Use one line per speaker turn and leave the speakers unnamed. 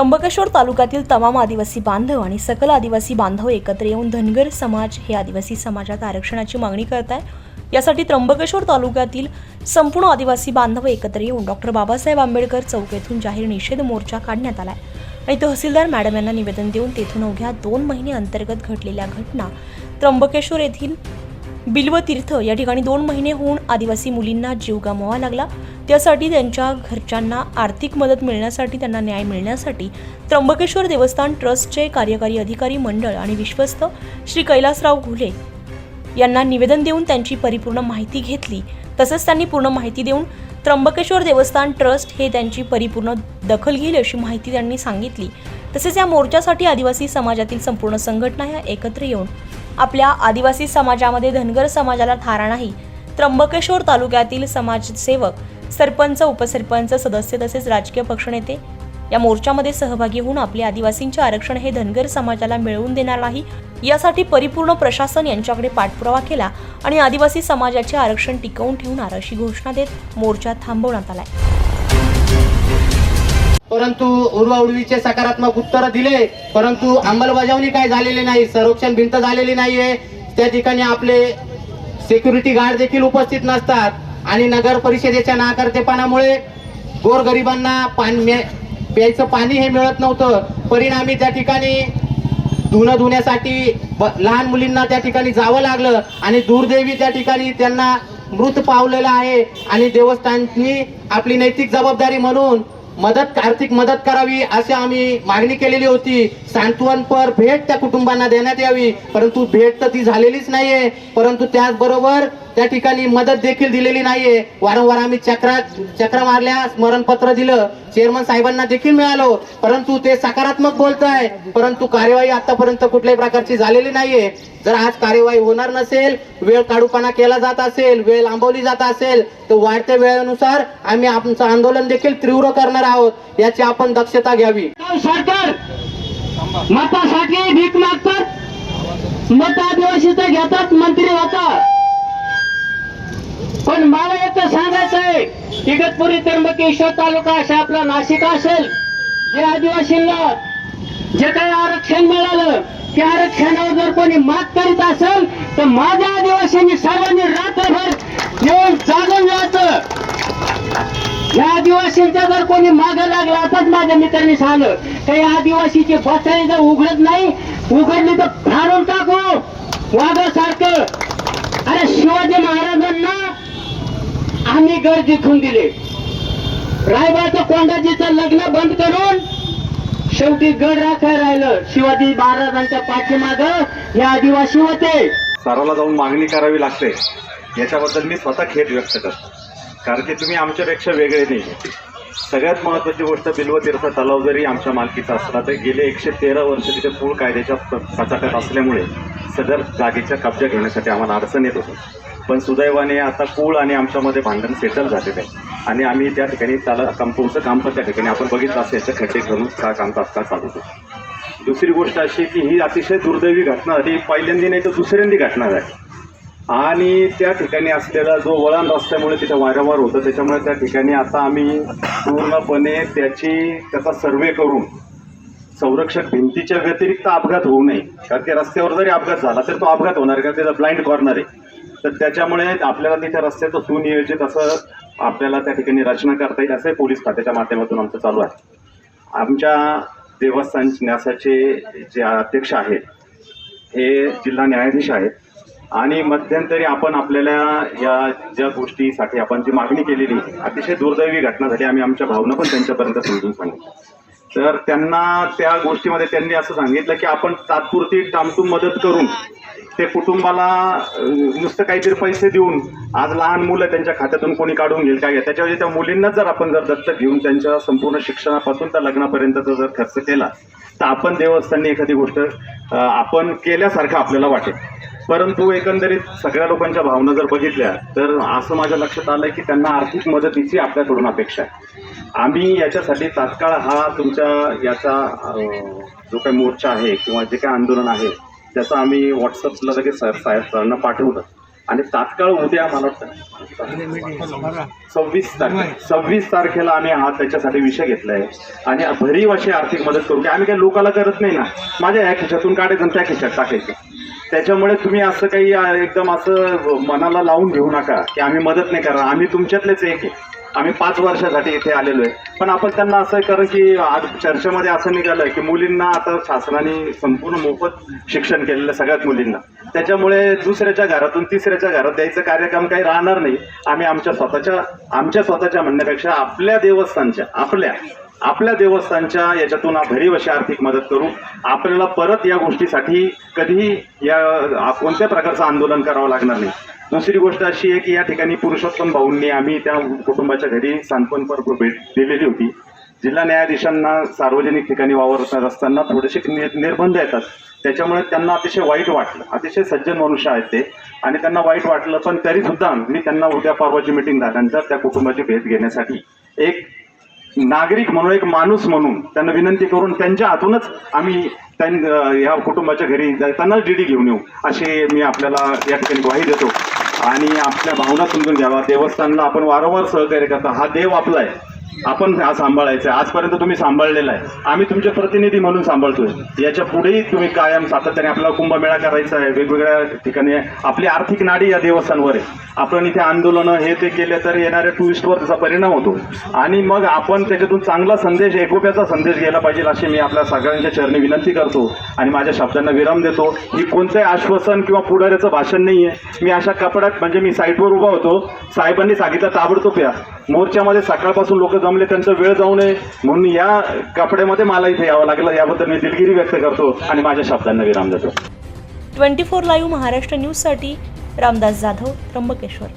त्र्यंबकेश्वर तालुक्यातील तमाम आदिवासी बांधव आणि सकल आदिवासी बांधव एकत्र येऊन धनगर समाज हे आदिवासी समाजात आरक्षणाची मागणी करत आहे यासाठी त्र्यंबकेश्वर तालुक्यातील संपूर्ण आदिवासी बांधव एकत्र येऊन डॉक्टर बाबासाहेब आंबेडकर चौक येथून जाहीर निषेध मोर्चा काढण्यात आलाय. आणि तहसीलदार मॅडम यांना निवेदन देऊन तेथून अवघ्या दोन महिने अंतर्गत घडलेल्या घटना त्र्यंबकेश्वर येथील बिल्वतीर्थ या ठिकाणी दोन महिने होऊन आदिवासी मुलींना जीव गमवावा लागला. त्यासाठी त्यांच्या घरच्यांना आर्थिक मदत मिळण्यासाठी त्यांना न्याय मिळण्यासाठी त्र्यंबकेश्वर देवस्थान ट्रस्टचे कार्यकारी अधिकारी मंडळ आणि विश्वस्त श्री कैलासराव घुले यांना निवेदन देऊन त्यांची परिपूर्ण माहिती घेतली. तसंच त्यांनी पूर्ण माहिती देऊन त्र्यंबकेश्वर देवस्थान ट्रस्ट हे त्यांची परिपूर्ण दखल घेईल अशी माहिती त्यांनी सांगितली. तसेच या मोर्चासाठी आदिवासी समाजातील संपूर्ण संघटना ह्या एकत्र येऊन आपल्या आदिवासी समाजामध्ये धनगर समाजाला थारा नाही. त्र्यंबकेश्वर तालुक्यातील समाजसेवक सरपंच उपसरपंच सदस्य तसेच राजकीय पक्षनेते या मोर्चामध्ये सहभागी होऊन आपले आदिवासींचे आरक्षण हे धनगर समाजाला मिळवून देणार नाही. यासाठी परिपूर्ण प्रशासन यांच्याकडे पाठपुरावा केला आणि आदिवासी समाजाचे आरक्षण टिकवून ठेवणार अशी घोषणा देत मोर्चा थांबवण्यात आलाय.
परंतु उर्वाउर्वीचे सकारात्मक उत्तर दिले. परंतु अंमलबजावणी काय झालेली नाही संरक्षण भिंत झालेली नाहीये. त्या ठिकाणी आपले सिक्युरिटी गार्ड देखील उपस्थित नसतात. आणि नगर परिषदेच्या नाकर्तेपणामुळे गोरगरिबांना पाणी प्यायचं पाणी हे मिळत नव्हतं. परिणामी त्या ठिकाणी धुणं धुण्यासाठी ब- लहान मुलींना त्या ठिकाणी जावं लागलं आणि दुर्दैवी त्या ठिकाणी त्यांना मृत पावलेलं आहे. आणि देवस्थाननी आपली नैतिक जबाबदारी म्हणून मदत आर्थिक मदत करावी अशी आम्ही मागणी केलेली होती. सांत्वनपर भेट त्या कुटुंबांना देण्यात यावी. परंतु भेट तर ती झालेलीच नाहीये. परंतु त्याचबरोबर त्या ठिकाणी मदत देखील दिलेली नाहीये. वारंवार आम्ही चक्रा चक्र मारल्या स्मरणपत्र दिलं. चेअरमन साहेबांना देखील मिळालो. परंतु ते सकारात्मक बोलत आहे परंतु कार्यवाही आतापर्यंत कुठल्याही प्रकारची झालेली नाहीये. जर आज कार्यवाही होणार नसेल वेळ काढूपणा केला जात असेल वेळ लांबवली जात असेल तर वाढत्या वेळेनुसार आम्ही आमचं आंदोलन देखील तीव्र करणार आहोत. याची आपण दक्षता घ्यावी.
सरकार मतासाठी भीक मागतात. मत आदिवासीचं घेतात मंत्री होतात. पण मला एक सांगायचं आहे इगतपुरी त्र्यंबकेश्वर तालुका असे आपला नाशिक असेल जे आदिवासींना जे काही आरक्षण मिळालं त्या आरक्षणावर जर कोणी मात करीत असेल तर माझ्या आदिवासींनी सर्वांनी रात्रभर येऊन जागून जायचं या आदिवासींचा जर कोणी माग लागला तर माझ्या मित्रांनी सांगलं काही आदिवासीचे बसाई जर उघडत नाही उघडली तर फाडून टाकू. वाघासारखं. अरे शिवाजी महाराजांना आम्ही गड जिंकून दिले. रायबाचं कोंडाजीचं लग्न बंद करून शेवटी गड राखाय राहिलं. शिवाजी महाराजांच्या पाठीमाग हे आदिवासी होते.
सराला जाऊन मागणी करावी लागते. याच्याबद्दल मी स्वतः खेद व्यक्त करतो. कारण की तुम्ही आमच्यापेक्षा वेगळे नाही. सगळ्यात महत्त्वाची गोष्ट बिल्वतीर्थ तलाव जरी आमच्या मालकीचा असला तरी गेले एकशे तेरा वर्ष तिथे पूळ कायद्याच्या प- असल्यामुळे सदर जागेचा कब्जा घेण्यासाठी आम्हाला अडचण येत होतं. पण सुदैवाने आता पूळ आणि आमच्यामध्ये भांडण सेटल झालेलं आहे. आणि आम्ही त्या ठिकाणी त्याला कंपाऊंडचं काम पण त्या ठिकाणी आपण बघितलं असेल तर खड्डे घालून का काम तात्काळ चालू होतो. दुसरी गोष्ट अशी की ही अतिशय दुर्दैवी घटना झाली पहिल्यांदी नाही तर दुसऱ्यांदी घटना झाली. आणि त्या ठिकाणी असलेला जो वळण रस्त्यामुळे तिथे वारंवार होतं त्याच्यामुळे त्या ठिकाणी आता आम्ही पूर्णपणे त्याची त्याचा सर्वे करून संरक्षक भिंतीच्या व्यतिरिक्त अपघात होऊ नये. कारण की रस्त्यावर जरी अपघात झाला तर तो अपघात होणार कारण त्याचा ब्लाइंड कॉर्नर आहे. तर त्याच्यामुळे आपल्याला तिथे रस्त्याचं सुनियोजित असं आपल्याला त्या ठिकाणी रचना करता येईल असं पोलीस खात्याच्या माध्यमातून आमचं चालू आहे. आमच्या देवस्थान न्यासाचे जे अध्यक्ष आहेत हे जिल्हा न्यायाधीश आहेत. आणि मध्यंतरी आपण आपल्याला या ज्या गोष्टीसाठी आपण जी मागणी केलेली अतिशय दुर्दैवी घटना झाली आम्ही आमच्या भावना पण त्यांच्यापर्यंत समजून सांगितलं तर त्यांना त्या गोष्टीमध्ये त्यांनी असं सांगितलं की आपण तात्पुरती टामटूम मदत करून ते कुटुंबाला नुसतं काहीतरी पैसे देऊन आज लहान मुलं त्यांच्या खात्यातून कोणी काढून घेईल काय त्याच्याऐवजी त्या मुलींनाच जर आपण जर दत्तक घेऊन त्यांच्या संपूर्ण शिक्षणापासून त्या लग्नापर्यंतचा जर खर्च केला तर आपण देवस्थानी एखादी गोष्ट आपण केल्यासारखं आपल्याला वाटेल. परंतु एकंदरीत सगळ्या लोकांच्या भावना जर बघितल्या तर असं माझ्या लक्षात आलं की त्यांना आर्थिक मदतीची आपल्याकडून अपेक्षा आहे. आम्ही याच्यासाठी तात्काळ हा तुमच्या याचा जो काही मोर्चा आहे किंवा जे काही आंदोलन आहे त्याचं आम्ही व्हॉट्सअपला लगेच सर साहेब सरांना पाठवलं आणि तात्काळ उद्या मला वाटतं सव्वीस तारखे. सव्वीस तारखेला आम्ही हा त्याच्यासाठी विषय घेतलाय. आणि भरीव अशी आर्थिक मदत करू. की आम्ही काही लोकाला करत नाही ना. माझ्या ह्या खिशातून काढायचं त्या खिशात टाकायचं. त्याच्यामुळे तुम्ही असं काही एकदम असं मनाला लावून घेऊ नका की आम्ही मदत नाही करणार. आम्ही तुमच्यातलेच एक आहे. आम्ही पाच वर्षासाठी इथे आलेलो आहे. पण आपण त्यांना असं कारण की आज चर्चेमध्ये असं निघालं की मुलींना आता शासनाने संपूर्ण मोफत शिक्षण केलेलं सगळ्यात मुलींना. त्याच्यामुळे दुसऱ्याच्या घरातून तिसऱ्याच्या घरात द्यायचं कार्यक्रम काही राहणार नाही. आम्ही आमच्या स्वतःच्या आमच्या स्वतःच्या म्हणण्यापेक्षा आपल्या देवस्थानच्या आपल्या आपल्या देवस्थानच्या याच्यातून भरीव अशी आर्थिक मदत करू. आपल्याला परत या गोष्टीसाठी कधीही या कोणत्या प्रकारचं आंदोलन करावं लागणार नाही. दुसरी गोष्ट अशी आहे की या ठिकाणी पुरुषोत्तम भाऊंनी आम्ही त्या कुटुंबाच्या घरी सांत्वनपर भेट दिलेली होती. जिल्हा न्यायाधीशांना सार्वजनिक ठिकाणी वावरत असताना थोडेसे निर्बंध येतात. त्याच्यामुळे त्यांना अतिशय वाईट वाटलं. अतिशय सज्जन मनुष्य आहेत ते. आणि त्यांना वाईट वाटलं पण तरीसुद्धा मी त्यांना उद्या परवाची मिटिंग झाल्यानंतर त्या कुटुंबाची भेट घेण्यासाठी एक नागरिक म्हणून एक माणूस म्हणून त्यांना विनंती करून त्यांच्या हातूनच आम्ही त्यां या कुटुंबाच्या घरी जातानाच डीडी घेऊन येऊ असे मी आपल्याला या ठिकाणी ग्वाही देतो. आणि आपल्या भावना समजून घ्यावा. देवस्थानला आपण वारंवार सहकार्य करता. हा देव आपला आहे. आपण हा सांभाळायचा आहे. आजपर्यंत तुम्ही सांभाळलेला आहे. आम्ही तुमचे प्रतिनिधी म्हणून सांभाळतोय. याच्या पुढेही तुम्ही कायम सातत्याने आपला कुंभमेळा करायचा आहे. वेगवेगळ्या ठिकाणी आपली आर्थिक नाडी या देवस्थानवर आहे. आपण इथे आंदोलनं हे ते केले तर येणाऱ्या टुरिस्टवर त्याचा परिणाम होतो. आणि मग आपण त्याच्यातून चांगला संदेश एकोप्याचा संदेश गेला पाहिजे अशी मी आपल्या सगळ्यांच्या चरणी विनंती करतो आणि माझ्या शब्दांना विराम देतो. ही कोणतंही आश्वासन किंवा पुढाऱ्याचं भाषण नाही आहे मी अशा कपड्यात म्हणजे मी साईटवर उभा होतो. साहेबांनी सांगितलं ताबडतोब या. मोर्चामध्ये सकाळपासून लोक जमले त्यांचा वेळ जाऊ नये. म्हणून या कपड्यामध्ये मला इथे यावं लागलं. याबद्दल मी दिलगिरी व्यक्त करतो आणि माझ्या शब्दांना विराम देतो.
ट्वेंटी फोर लाईव्ह महाराष्ट्र न्यूजसाठी रामदास जाधव त्र्यंबकेश्वर.